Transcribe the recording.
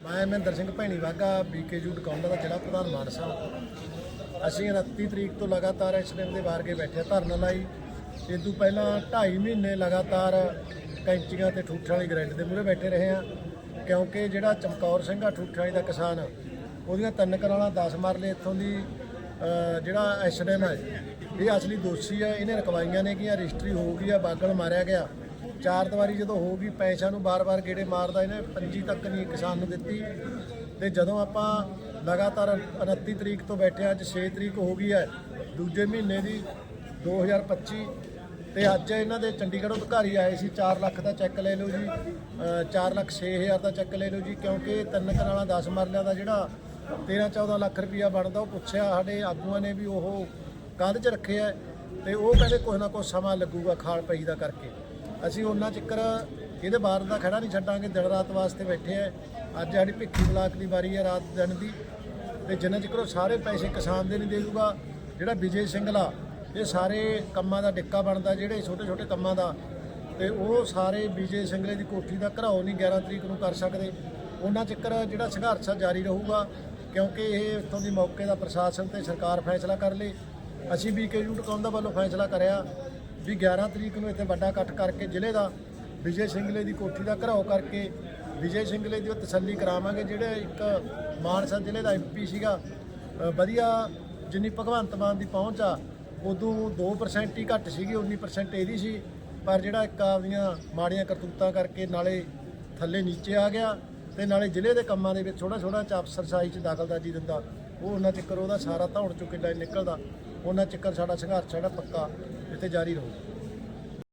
ਮੈਂ ਮਹਿੰਦਰ ਸਿੰਘ ਭੈਣੀ ਵਾਗਾ ਬੀਕੇਯੂ ਟਕਾਉਂਦਾ ਦਾ ਜ਼ਿਲ੍ਹਾ ਪ੍ਰਧਾਨ ਮਾਨਸਾ ਅਸੀਂ 29 ਤਰੀਕ ਤੋਂ ਲਗਾਤਾਰ ਐਕਸੀਡੈਂਟ ਦੇ ਬਾਹਰ ਕੇ ਬੈਠੇ ਧਰਨਾ ਲਾਈ। ਇਹ ਤੋਂ ਪਹਿਲਾਂ 2.5 ਮਹੀਨੇ ਲਗਾਤਾਰ ਕੈਂਚੀਆਂ ਤੇ ਠੂਠਾਂ ਵਾਲੀ ਗ੍ਰੈਂਡ ਦੇ ਮੂਹਰੇ ਬੈਠੇ ਰਹੇ ਆ ਕਿਉਂਕਿ ਜਿਹੜਾ ਚਮਕੌਰ ਸਿੰਘ ਆ ਠੂਠਾਂ ਦਾ ਕਿਸਾਨ ਉਹਦੀਆਂ ਤਿੰਨ ਕਨਾਲਾਂ 10 ਮਰਲੇ ਇੱਥੋਂ ਦੀ ਅਹ, ਜਿਹੜਾ ਐਕਸੀਡੈਂਟ ਹੈ ਇਹ ਅਸਲੀ ਦੋਸ਼ੀ ਹੈ ਇਹਨੇ ਰਕਵਾਈਆਂ ਨੇ ਕਿ ਰਜਿਸਟਰੀ ਹੋ ਗਈ ਆ ਬਾਗਲ ਮਾਰਿਆ ਗਿਆ। ਚਾਰ ਦੀਵਾਰੀ ਜਦੋਂ ਹੋ ਗਈ, ਪੈਸਿਆਂ ਨੂੰ ਬਾਰ-ਬਾਰ ਗੇੜੇ ਮਾਰਦਾ ਇਹਨੇ, ਪੰਜੀ ਤੱਕ ਨਹੀਂ ਕਿਸਾਨ ਨੂੰ ਦਿੱਤੀ। ਤੇ ਜਦੋਂ ਆਪਾਂ ਲਗਾਤਾਰ 29 ਤਰੀਕ ਤੋਂ ਬੈਠੇ ਅੱਜ 6 ਤਰੀਕ ਹੋ ਗਈ ਹੈ, ਦੂਜੇ ਮਹੀਨੇ ਦੀ 2025 ਤੇ ਅੱਜ ਇਹਨਾਂ ਦੇ ਚੰਡੀਗੜ੍ਹ ਅਧਿਕਾਰੀ ਆਏ ਸੀ 4 ਲੱਖ ਦਾ ਚੈੱਕ ਲੈ ਲਓ ਜੀ 4 ਲੱਖ 6000 ਦਾ ਚੈੱਕ ਲੈ ਲਓ ਜੀ, ਕਿਉਂਕਿ ਤਿੰਨ ਕਨਾਲਾਂ 10 ਮਰਲਿਆਂ ਦਾ ਜਿਹੜਾ 13 14 ਲੱਖ ਰੁਪਇਆ ਬਣਦਾ, ਉਹ ਪੁੱਛਿਆ ਸਾਡੇ ਆਗੂਆਂ ਨੇ ਵੀ ਉਹ ਕਾਹਦੇ 'ਚ ਰੱਖਿਆ ਤੇ ਉਹ ਕਹਿੰਦੇ ਕੁਛ ਨਾ ਕੁਛ ਸਮਾਂ ਲੱਗੂਗਾ ਖਾਲ ਪਈ ਦਾ ਕਰਕੇ। ਅਸੀਂ ਉਹਨਾਂ ਚੱਕਰ ਇਹਦੇ ਬਾਹਰ ਦਾ ਖੜਾ ਨਹੀਂ ਛੱਡਾਂਗੇ, ਦਿਨ ਰਾਤ ਵਾਸਤੇ ਬੈਠੇ ਆ। ਅੱਜ ਸਾਡੀ ਭਿੱਖੀ ਬਲਾਕ ਦੀ ਵਾਰੀ ਹੈ ਰਾਤ ਦਿਨ ਦੀ। ਤੇ ਜਿੰਨਾ ਚਿਰ ਉਹ ਸਾਰੇ ਪੈਸੇ ਕਿਸਾਨ ਦੇ ਨਹੀਂ ਦੇ ਦੂਗਾ। ਜਿਹੜਾ ਵਿਜੇ ਸਿੰਘਲਾ ਇਹ ਸਾਰੇ ਕੰਮਾਂ ਦਾ ਡਿੱਕਾ ਬਣਦਾ, ਜਿਹੜੇ ਛੋਟੇ ਛੋਟੇ ਕੰਮਾਂ ਦਾ। ਤੇ ਉਹ ਸਾਰੇ ਵਿਜੇ ਸਿੰਘਲੇ ਦੀ ਕੋਠੀ ਦਾ ਘਰਾਓ ਨਹੀਂ 11 ਤਰੀਕ ਨੂੰ ਕਰ ਸਕਦੇ। ਉਹਨਾਂ ਚੱਕਰ ਜਿਹੜਾ ਸੰਘਰਸ਼ ਆ ਜਾਰੀ ਰਹੂਗਾ, ਕਿਉਂਕਿ ਇਹ ਉੱਥੋਂ ਦੀ ਮੌਕੇ ਦਾ ਪ੍ਰਸ਼ਾਸਨ ਤੇ ਸਰਕਾਰ ਫੈਸਲਾ ਕਰ ਲਈ ਅਸੀਂ ਵੀ ਕੇਯੂ ਟਕਾਉਣ ਦਾ ਵੱਲੋਂ ਫੈਸਲਾ ਕਰਿਆ। ਵੀ 11 ਤਰੀਕ ਨੂੰ ਇੱਥੇ ਵੱਡਾ ਇਕੱਠ ਕਰਕੇ ਜ਼ਿਲ੍ਹੇ ਦਾ, ਵਿਜੇ ਸਿੰਘਲੇ ਦੀ ਕੋਠੀ ਦਾ ਘਰਾਓ ਕਰਕੇ ਵਿਜੇ ਸਿੰਘਲੇ ਦੀ ਉਹ ਤਸੱਲੀ ਕਰਾਵਾਂਗੇ, ਜਿਹੜੇ ਇੱਕ ਮਾਨਸਾ ਜ਼ਿਲ੍ਹੇ ਦਾ ਐਮਪੀ ਸੀਗਾ। ਵਧੀਆ ਜਿੰਨੀ ਭਗਵੰਤ ਮਾਨ ਦੀ ਪਹੁੰਚ ਆ, ਉਦੋਂ 2% ਹੀ ਘੱਟ ਸੀਗੀ 19% ਇਹਦੀ ਸੀ। ਪਰ ਜਿਹੜਾ ਇੱਕ ਆਪਦੀਆਂ ਮਾੜੀਆਂ ਕਰਤੂਤਾਂ ਕਰਕੇ ਨਾਲੇ ਥੱਲੇ ਨੀਚੇ ਆ ਗਿਆ ਤੇ ਨਾਲੇ ਜ਼ਿਲ੍ਹੇ ਦੇ ਕੰਮਾਂ ਦੇ ਵਿੱਚ ਥੋੜਾ ਥੋੜਾ ਚ ਅਫਸਰਸ਼ਾਹੀ ਚ ਦਖਲਅੰਦਾਜ਼ੀ ਦਿੰਦਾ। ਉਹ ਉਹਨਾਂ ਚੱਕਰ ਉਹਦਾ ਸਾਰਾ ਧੌਣ ਚੋਂ ਕਿੱਡਾ ਨਿਕਲਦਾ। ਉਹਨਾਂ ਚੱਕਰ ਸਾਡਾ ਸੰਘਰਸ਼ ਜਿਹੜਾ ਪੱਕਾ। ਇੱਥੇ ਜਾਰੀ ਰਹੂ।